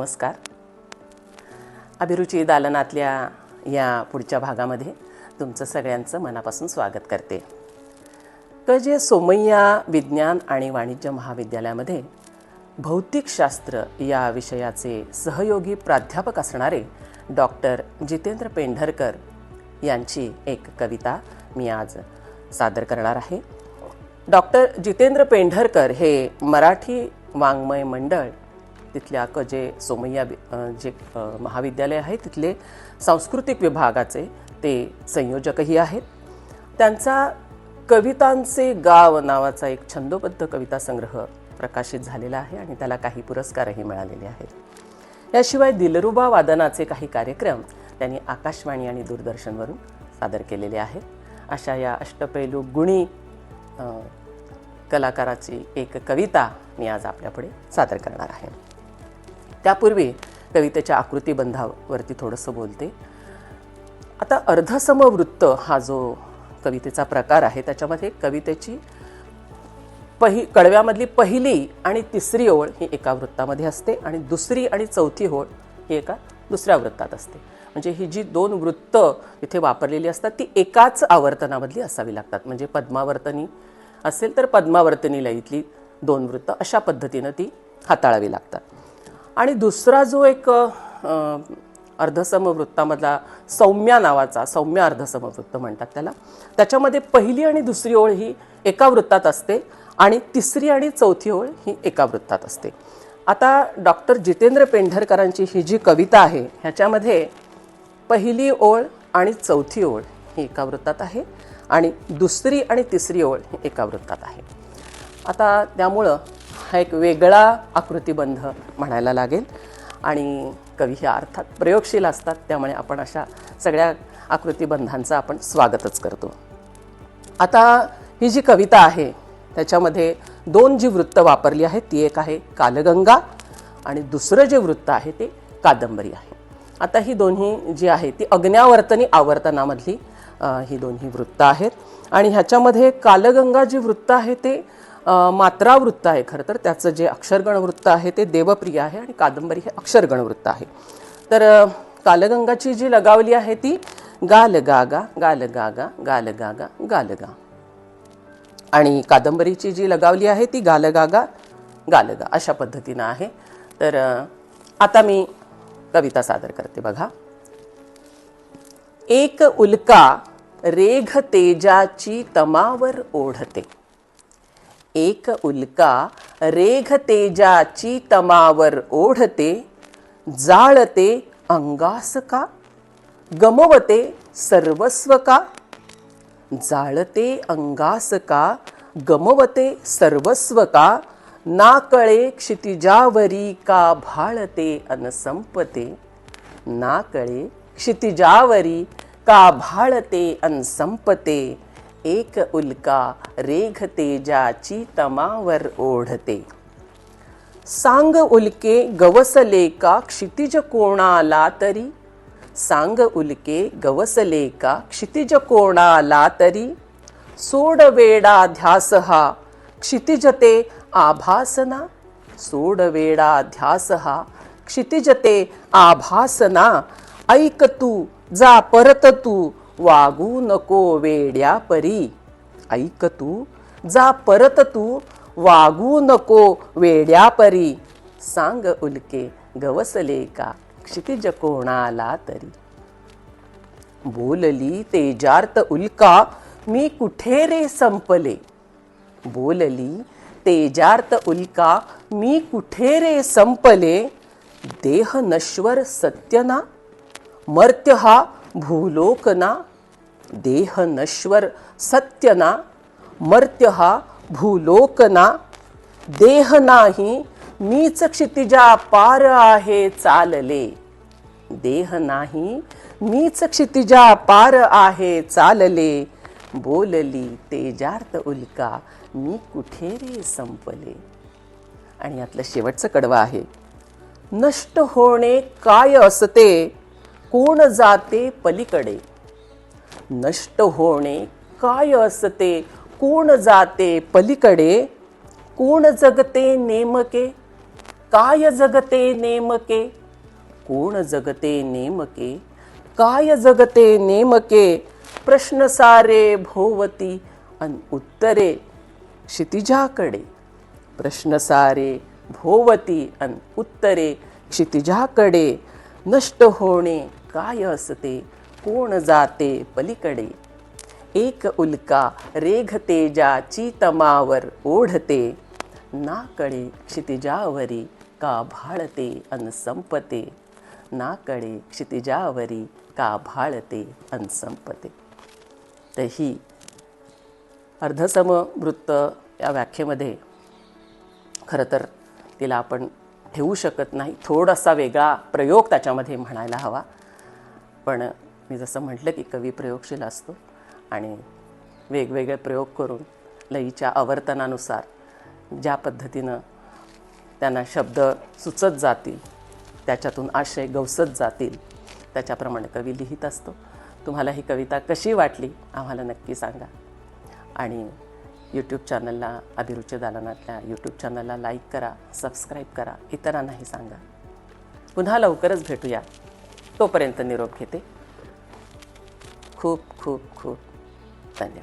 नमस्कार. अभिरुची दालनातल्या या पुढच्या भागामध्ये तुमचं सगळ्यांचं मनापासून स्वागत करते. तर जे सोमय्या विज्ञान आणि वाणिज्य महाविद्यालयामध्ये भौतिकशास्त्र या विषयाचे सहयोगी प्राध्यापक असणारे डॉक्टर जितेंद्र पेंढरकर यांची एक कविता मी आज सादर करणार आहे. डॉक्टर जितेंद्र पेंढरकर हे मराठी वाङ्मय मंडळ तिथल्या क जे सोमय्या जे महाविद्यालय आहे तिथले सांस्कृतिक विभागाचे ते संयोजकही आहेत. त्यांचा कवितांचे गाव नावाचा एक छंदोबद्ध कविता संग्रह प्रकाशित झालेला आहे आणि त्याला काही पुरस्कारही मिळालेले आहेत. याशिवाय दिलरुबा वादनाचे काही कार्यक्रम त्यांनी आकाशवाणी आणि दूरदर्शनवरून सादर केलेले आहेत. अशा या अष्टपैलू गुणी कलाकाराची एक कविता मी आज आपल्यापुढे सादर करणार आहे. त्यापूर्वी कवितेच्या आकृतीबंधावरती थोडंसं बोलते. आता अर्धसमवृत्त हा जो कवितेचा प्रकार आहे त्याच्यामध्ये कवितेची पहि कडव्यामधली पहिली आणि तिसरी ओळ ही एका वृत्तामध्ये असते आणि दुसरी आणि चौथी ओळ ही एका दुसऱ्या वृत्तात असते. म्हणजे ही जी दोन वृत्त इथे वापरलेली असतात ती एकाच आवर्तनामधली असावी लागतात. म्हणजे पद्मावर्तनी असेल तर पद्मावर्तनी लयीतली दोन वृत्त अशा पद्धतीनं ती हाताळावी लागतात. आणि दुसरा जो एक अर्धसमवृत्तामधला सौम्या नावाचा सौम्य अर्धसमवृत्त म्हणतात त्याला त्याच्यामध्ये पहिली आणि दुसरी ओळ ही एका वृत्तात असते आणि तिसरी आणि चौथी ओळ ही एका वृत्तात असते. आता डॉक्टर जितेंद्र पेंढरकरांची ही जी कविता आहे ह्याच्यामध्ये पहिली ओळ आणि चौथी ओळ ही एका वृत्तात आहे आणि दुसरी आणि तिसरी ओळ ही एका वृत्तात आहे. आता त्यामुळं हा एक वेगळा आकृतिबंध म्हणायला लागेल. आणि कवी हे अर्थात प्रयोगशील असतात त्यामुळे आपण अशा सगळ्या आकृतिबंधांचं आपण स्वागतच करतो. आता ही जी कविता आहे त्याच्यामध्ये दोन जी वृत्त वापरली आहेत ती एक आहे कालगंगा आणि दुसरं जे वृत्त आहे ते कादंबरी आहे. आता ही दोन्ही जी आहे ती अग्न्यावर्तनी आवर्तनामधली ही दोन्ही वृत्त आहेत. आणि ह्याच्यामध्ये कालगंगा जी वृत्त आहे ते मात्रा वृत्त आहे खरं तर. त्याचं जे अक्षरगण वृत्त आहे ते देवप्रिय आहे आणि कादंबरी हे अक्षरगण वृत्त आहे. तर कालगंगाची जी लगावली आहे ती गाल गागा गाल गागा गाल गागा गाल गा. आणि कादंबरीची जी लगावली आहे ती गालगागा गालगा अशा पद्धतीनं आहे. तर आता मी कविता सादर करते बघा. एक उल्का रेघ तेजाची तमावर ओढते. एक उल्का रेघ तेजाची तमावर ओढते जाळते अंगास का गमवते सर्वस्व का जाळते अंगास का गमवते सर्वस्व का नाकळे क्षितिजावरी का भाळते अनसंपते नाकळे क्षितिजावरी का भाळते अनसंपते एक उल्का रेघ तेजाची तमावर ओढते. सांग उल्के गवसले का क्षितिज कोणाला तरी? सांग उल्के गवसले का क्षितिज कोणाला तरी? सोड वेडा ध्यास हा क्षितिजते आभासना? सोड वेडा ध्यास हा क्षितिजते आभासना? ऐक तू जा परत तू वागू नको वेड्या परी. ऐक तू जा परत तू वागू नको वेड्या परी. सांग उल्के गवसले का क्षितिज कोणाला तरी. बोलली तेजार्त उल्का मी कुठे रे संपले? बोलली तेजार्त उल्का मी कुठे रे संपले? देह नश्वर सत्यना मर्त्य हा भूलोकना देह नश्वर सत्यना मर्त्य हा भूलोकना देह नाही मीच क्षितिजा पार आहे चालले देह नाही मीच क्षितिजा पार आहे चालले बोलली तेजार्थ उल्का मी कुठे रे संपले आणि यातलं शेवटचं कडवं आहे. नष्ट होणे काय असते? कोण जाते पलीकडे? नष्ट होणे काय असते कोण जाते पलीकडे कोण जगते नेमके काय जगते नेमके कोण जगते नेमके काय जगते नेमके प्रश्न सारे भोवती अन उत्तरे क्षितिजाकडे. प्रश्न सारे भोवती अन उत्तरे क्षितिजाकडे. नष्ट होणे काय असते कोण जाते पलीकडे? एक उल्का रेघ ज्याची तमावर ओढते. नाकडे क्षितिजावरी का भाळते अन संपते? नाकळे क्षितिजावरी का भाळते अन संपते? तर ही अर्धसमवृत्त या व्याख्येमध्ये खरं तर तिला आपण ठेवू शकत नाही. थोडासा वेगळा प्रयोग त्याच्यामध्ये म्हणायला हवा. पण मी जसं म्हटलं की कवी प्रयोगशील असतो आणि वेगवेगळे प्रयोग करून लईच्या आवर्तनानुसार ज्या पद्धतीनं त्यांना शब्द सुचत जातील त्याच्यातून आशय गवसत जातील त्याच्याप्रमाणे कवी लिहित असतो. तुम्हाला ही कविता कशी वाटली आम्हाला नक्की सांगा. आणि यूट्यूब चॅनलला अभिरुची दालनातल्या यूट्यूब चॅनलला लाईक करा सबस्क्राईब करा इतरांनाही सांगा. पुन्हा लवकरच भेटूया. तोपर्यंत निरोप घेते. 굽, 굽, 굽. 다녀